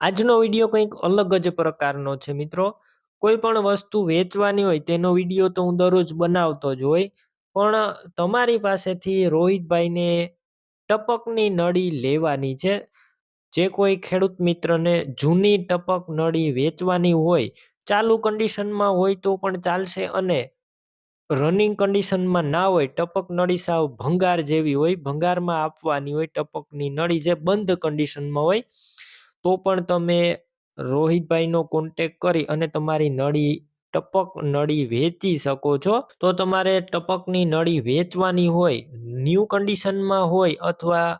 આજનો વીડિયો કંઈક અલગ જ પ્રકારનો છે, મિત્રો. કોઈ પણ વસ્તુ વેચવાની હોય, તેનો વીડિયો તો હું દરરોજ બનાવતો જ હોય. પણ તમારી પાસેથી રોહિતભાઈને ટપકની નળી લેવાની છે. જે કોઈ ખેડૂત મિત્રને જૂની ટપક નળી વેચવાની હોય, ચાલુ કન્ડિશનમાં હોય તો પણ ચાલશે અને રનિંગ કન્ડિશનમાં ના હોય, ટપક નળી સાવ ભંગાર જેવી હોય, ભંગારમાં આપવાની હોય ટપકની નળી જે બંધ કન્ડિશનમાં હોય. તો પણ તમે રોહિતભાઈનો કોન્ટેક કરી અને તમારી નળી, ટપક નળી વેચી શકો છો. તો તમારે ટપકની નળી વેચવાની હોય ન્યૂ કન્ડિશનમાં હોય અથવા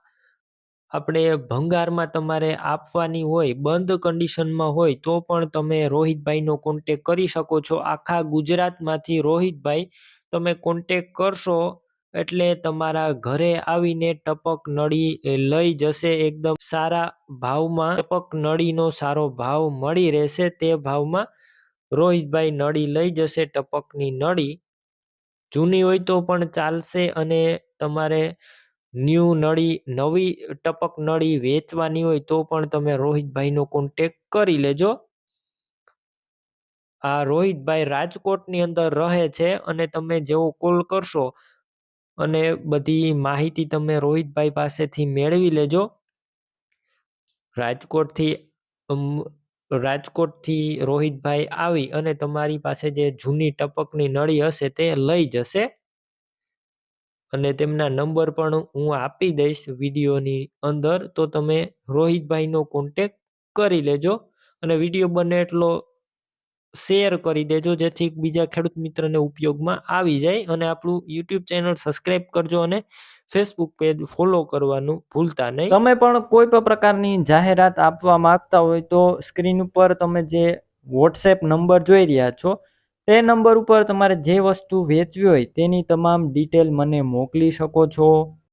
આપણે ભંગારમાં તમારે આપવાની હોય, બંધ કન્ડિશનમાં હોય, તો પણ તમે રોહિતભાઈનો કોન્ટેક કરી શકો છો. આખા ગુજરાતમાંથી રોહિતભાઈ તમે કોન્ટેક કરશો એટલે તમારા ઘરે આવીને ટપક નળી લઈ જશે એકદમ સારા ભાવમાં. ટપક નળીનો સારો ભાવ મળી રહેશે તે ભાવમાં. રોહિતભાઈ નળી લઈ જશે ટપકની નળી. જૂની હોય તો પણ ચાલશે અને તમારે ન્યૂ નળી, નવી ટપક નળી વેચવાની હોય તો પણ તમે રોહિતભાઈનો કોન્ટેક કરી લેજો. આ રોહિતભાઈ રાજકોટની અંદર રહે છે અને તમે જેવો કોલ કરશો અને બધી માહિતી તમે રોહિતભાઈ પાસેથી મેળવી લેજો. રાજકોટથી રાજકોટથી રોહિતભાઈ આવી અને તમારી પાસે જે જૂની ટપકની નળી હશે તે લઈ જશે. અને તેમના નંબર પણ હું આપી દઈશ વિડીયોની અંદર. તો તમે રોહિતભાઈનો કોન્ટેક કરી લેજો. અને વીડિયો બને એટલો શેર કરી દેજો જેથી બીજા ખેડૂત મિત્રને ઉપયોગમાં આવી જાય અને આપણું યુટ્યુબ ચેનલ સબસ્ક્રાઇબ કરજો અને ફેસબુક પેજ ફોલો કરવાનું ભૂલતા નહીં. તમે પણ કોઈ પણ પ્રકારની જાહેરાત આપવા માંગતા હોય તો સ્ક્રીન ઉપર તમે જે વોટ્સએપ નંબર જોઈ રહ્યા છો, તે નંબર ઉપર તમારે જે વસ્તુ વેચવી હોય તેની તમામ ડિટેલ મને મોકલી શકો છો.